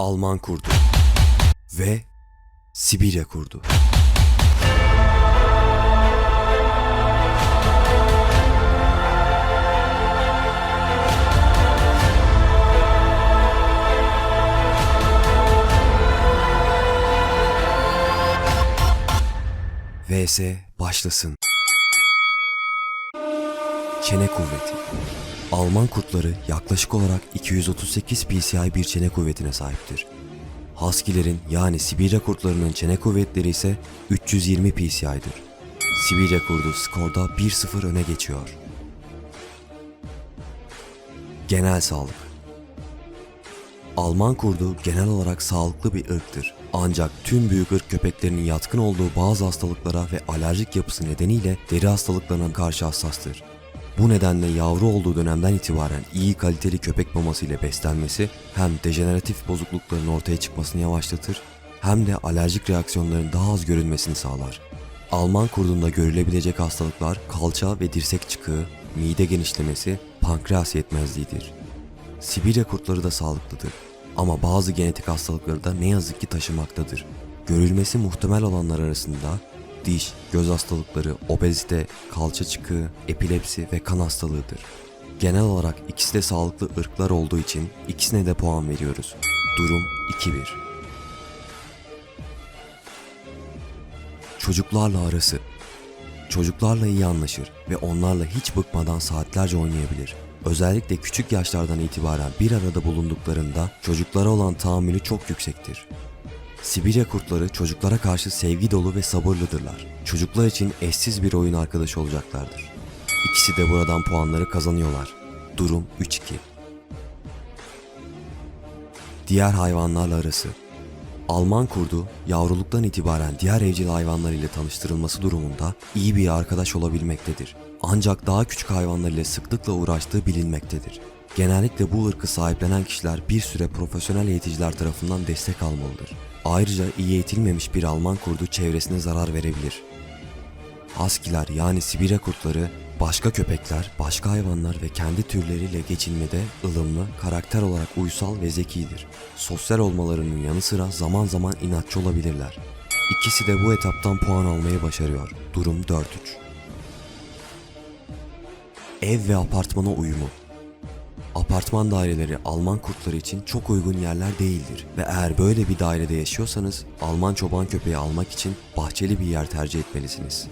Alman kurdu ve Sibirya kurdu. VS başlasın. Çene kuvveti. Alman kurtları yaklaşık olarak 238 psi bir çene kuvvetine sahiptir. Husky'lerin yani Sibirya kurtlarının çene kuvvetleri ise 320 psi'dir. Sibirya kurdu skorda 1-0 öne geçiyor. Genel sağlık. Alman kurdu genel olarak sağlıklı bir ırktır. Ancak tüm büyük ırk köpeklerinin yatkın olduğu bazı hastalıklara ve alerjik yapısı nedeniyle deri hastalıklarına karşı hassastır. Bu nedenle yavru olduğu dönemden itibaren iyi kaliteli köpek maması ile beslenmesi hem dejeneratif bozuklukların ortaya çıkmasını yavaşlatır hem de alerjik reaksiyonların daha az görülmesini sağlar. Alman kurdunda görülebilecek hastalıklar kalça ve dirsek çıkığı, mide genişlemesi, pankreas yetmezliğidir. Sibirya kurtları da sağlıklıdır. Ama bazı genetik hastalıkları da ne yazık ki taşımaktadır. Görülmesi muhtemel olanlar arasında diş, göz hastalıkları, obezite, kalça çıkığı, epilepsi ve kan hastalığıdır. Genel olarak ikisi de sağlıklı ırklar olduğu için ikisine de puan veriyoruz. Durum 2-1. Çocuklarla arası Çocuklarla iyi anlaşır ve onlarla hiç bıkmadan saatlerce oynayabilir. Özellikle küçük yaşlardan itibaren bir arada bulunduklarında çocuklara olan tahammülü çok yüksektir. Sibirya kurtları çocuklara karşı sevgi dolu ve sabırlıdırlar. Çocuklar için eşsiz bir oyun arkadaşı olacaklardır. İkisi de buradan puanları kazanıyorlar. Durum 3-2. Diğer hayvanlarla arası Alman kurdu yavruluktan itibaren diğer evcil hayvanlar ile tanıştırılması durumunda iyi bir arkadaş olabilmektedir. Ancak daha küçük hayvanlar ile sıklıkla uğraştığı bilinmektedir. Genellikle bu ırkı sahiplenen kişiler bir süre profesyonel eğiticiler tarafından destek almalıdır. Ayrıca iyi eğitilmemiş bir Alman kurdu çevresine zarar verebilir. Husky'ler yani Sibirya kurtları başka köpekler, başka hayvanlar ve kendi türleriyle geçinmede ılımlı, karakter olarak uysal ve zekidir. Sosyal olmalarının yanı sıra zaman zaman inatçı olabilirler. İkisi de bu etaptan puan almayı başarıyor. Durum 4-3. Ev ve apartmana uyumu Apartman daireleri Alman kurtları için çok uygun yerler değildir ve eğer böyle bir dairede yaşıyorsanız Alman çoban köpeği almak için bahçeli bir yer tercih etmelisiniz.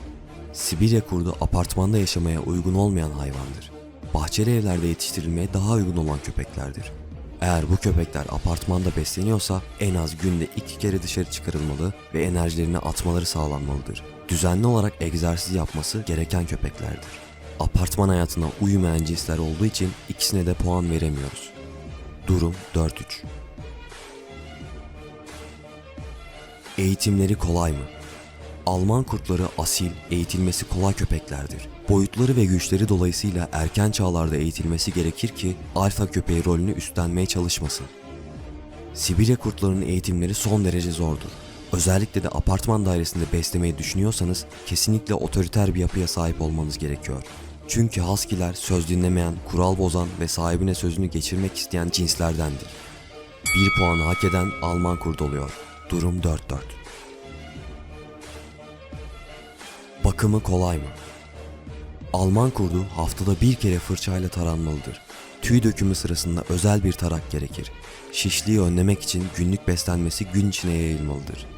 Sibirya kurdu apartmanda yaşamaya uygun olmayan hayvandır. Bahçeli evlerde yetiştirilmeye daha uygun olan köpeklerdir. Eğer bu köpekler apartmanda besleniyorsa en az günde iki kere dışarı çıkarılmalı ve enerjilerini atmaları sağlanmalıdır. Düzenli olarak egzersiz yapması gereken köpeklerdir. Apartman hayatına uymayan cinsler olduğu için ikisine de puan veremiyoruz. Durum 4-3. Eğitimleri kolay mı? Alman kurtları asil, eğitilmesi kolay köpeklerdir. Boyutları ve güçleri dolayısıyla erken çağlarda eğitilmesi gerekir ki alfa köpeği rolünü üstlenmeye çalışmasın. Sibirya kurtlarının eğitimleri son derece zordur. Özellikle de apartman dairesinde beslemeyi düşünüyorsanız kesinlikle otoriter bir yapıya sahip olmanız gerekiyor. Çünkü Husky'ler söz dinlemeyen, kural bozan ve sahibine sözünü geçirmek isteyen cinslerdendir. Bir puanı hak eden Alman kurdu oluyor. Durum 4-4. Bakımı kolay mı? Alman kurdu haftada bir kere fırçayla taranmalıdır. Tüy dökümü sırasında özel bir tarak gerekir. Şişliği önlemek için günlük beslenmesi gün içine yayılmalıdır.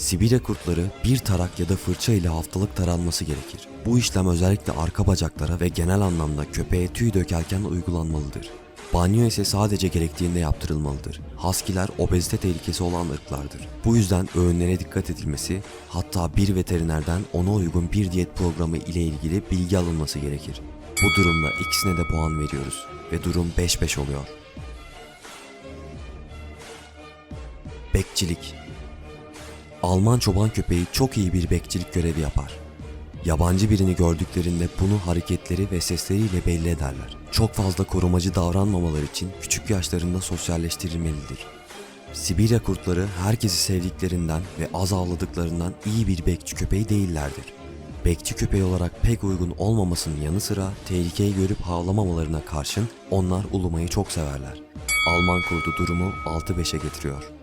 Sibirya kurtları bir tarak ya da fırça ile haftalık taranması gerekir. Bu işlem özellikle arka bacaklara ve genel anlamda köpeğe tüy dökerken uygulanmalıdır. Banyo ise sadece gerektiğinde yaptırılmalıdır. Husky'ler obezite tehlikesi olan ırklardır. Bu yüzden öğünlere dikkat edilmesi, hatta bir veterinerden ona uygun bir diyet programı ile ilgili bilgi alınması gerekir. Bu durumda ikisine de puan veriyoruz ve durum 5-5 oluyor. Bekçilik Alman çoban köpeği çok iyi bir bekçilik görevi yapar. Yabancı birini gördüklerinde bunu hareketleri ve sesleriyle belli ederler. Çok fazla korumacı davranmamaları için küçük yaşlarında sosyalleştirilmelidir. Sibirya kurtları herkesi sevdiklerinden ve az avladıklarından iyi bir bekçi köpeği değillerdir. Bekçi köpeği olarak pek uygun olmamasının yanı sıra tehlikeyi görüp havlamamalarına karşın onlar ulumayı çok severler. Alman kurdu durumu 6-5'e getiriyor.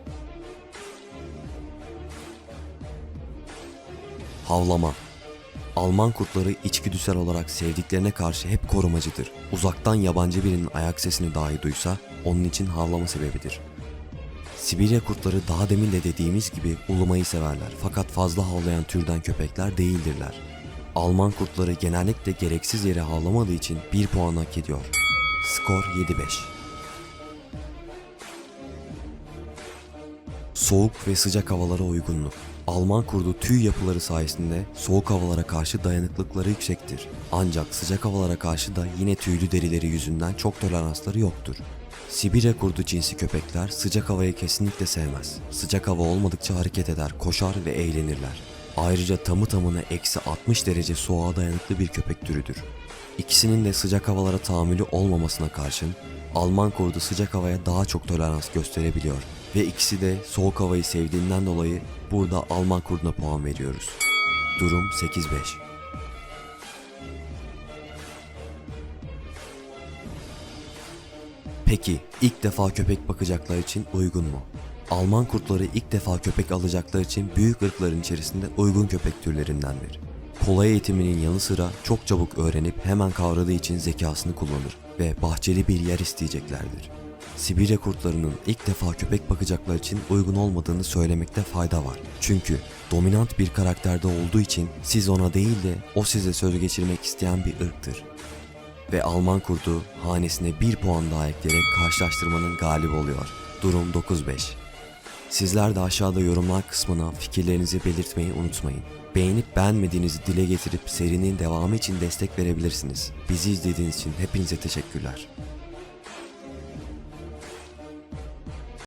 Havlama Alman kurtları içgüdüsel olarak sevdiklerine karşı hep korumacıdır. Uzaktan yabancı birinin ayak sesini dahi duysa onun için havlama sebebidir. Sibirya kurtları daha demin de dediğimiz gibi ulumayı severler fakat fazla havlayan türden köpekler değildirler. Alman kurtları genellikle gereksiz yere havlamadığı için 1 puan hak ediyor. Skor 7-5. Soğuk ve sıcak havalara uygunluk. Alman kurdu tüy yapıları sayesinde soğuk havalara karşı dayanıklıkları yüksektir. Ancak sıcak havalara karşı da yine tüylü derileri yüzünden çok toleransları yoktur. Sibirya kurdu cinsi köpekler sıcak havayı kesinlikle sevmez. Sıcak hava olmadıkça hareket eder, koşar ve eğlenirler. Ayrıca tamı tamına eksi 60 derece soğuğa dayanıklı bir köpek türüdür. İkisinin de sıcak havalara tahammülü olmamasına karşın Alman kurdu sıcak havaya daha çok tolerans gösterebiliyor ve ikisi de soğuk havayı sevdiğinden dolayı burada Alman kurduna puan veriyoruz. Durum 8-5. Peki ilk defa köpek bakacaklar için uygun mu? Alman kurtları ilk defa köpek alacaklar için büyük ırkların içerisinde uygun köpek türlerindendir. Kolay eğitiminin yanı sıra çok çabuk öğrenip hemen kavradığı için zekasını kullanır ve bahçeli bir yer isteyeceklerdir. Sibirya kurtlarının ilk defa köpek bakacaklar için uygun olmadığını söylemekte fayda var. Çünkü dominant bir karakterde olduğu için siz ona değil de o size söz geçirmek isteyen bir ırktır ve Alman kurdu hanesine bir puan daha ekleyerek karşılaştırmanın galibi oluyor. Durum 9-5. Sizler de aşağıda yorumlar kısmına fikirlerinizi belirtmeyi unutmayın. Beğenip beğenmediğinizi dile getirip serinin devamı için destek verebilirsiniz. Bizi izlediğiniz için hepinize teşekkürler.